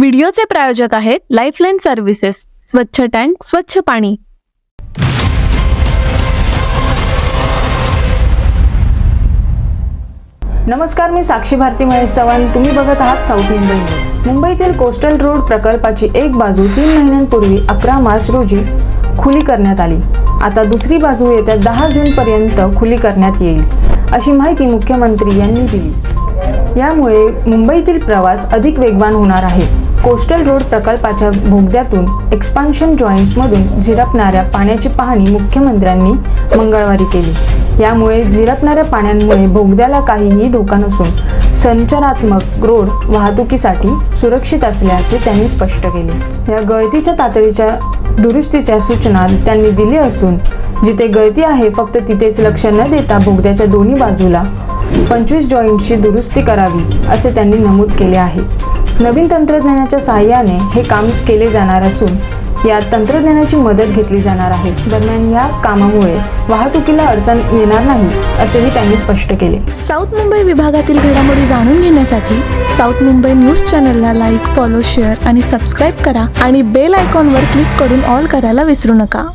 व्हिडिओचे प्रायोजक आहेत lifeline services स्वच्छ टँक स्वच्छ पाणी. नमस्कार मी साक्षी भारती महेश चव्हाण. तुम्ही बघत आहात साऊथ मुंबई मुंबईतील कोस्टल रोड प्रकल्पाची एक बाजू तीन महिन्यांपूर्वी अकरा मार्च रोजी खुली करण्यात आली. आता दुसरी बाजू येत्या दहा जूनपर्यंत खुली करण्यात येईल अशी माहिती मुख्यमंत्री यांनी दिली. यामुळे मुंबईतील प्रवास अधिक वेगवान होणार आहे. कोस्टल रोड प्रकल्पाच्या बोगद्यातून एक्सपान्शन जॉईंट्समधून झिरपणाऱ्या पाण्याची पाहणी मुख्यमंत्र्यांनी मंगळवारी केली. यामुळे झिरपणाऱ्या पाण्यामुळे बोगद्याला काहीही धोका नसून संचारात्मक रोड वाहतुकीसाठी सुरक्षित असल्याचे त्यांनी स्पष्ट केले. या गळतीच्या तातडीच्या दुरुस्तीच्या सूचना त्यांनी दिली असून जिथे गळती आहे फक्त तिथेच लक्ष न देता बोगद्याच्या दोन्ही बाजूला पंचवीस जॉईंटची दुरुस्ती करावी असे त्यांनी नमूद केले आहे. नवीन तंत्रज्ञानाच्या सहाय्याने हे काम केले जाणार असून या तंत्रज्ञानाची मदत घेतली जाणार आहे. दरम्यान या कामामुळे वाहतुकीला अडचण येणार नाही असेही त्यांनी स्पष्ट केले. साऊथ मुंबई विभागातील घडामोडी जाणून घेण्यासाठी साऊथ मुंबई न्यूज चॅनलला लाईक फॉलो शेअर आणि सबस्क्राईब करा आणि बेल आयकॉनवर क्लिक करून ऑल करायला विसरू नका.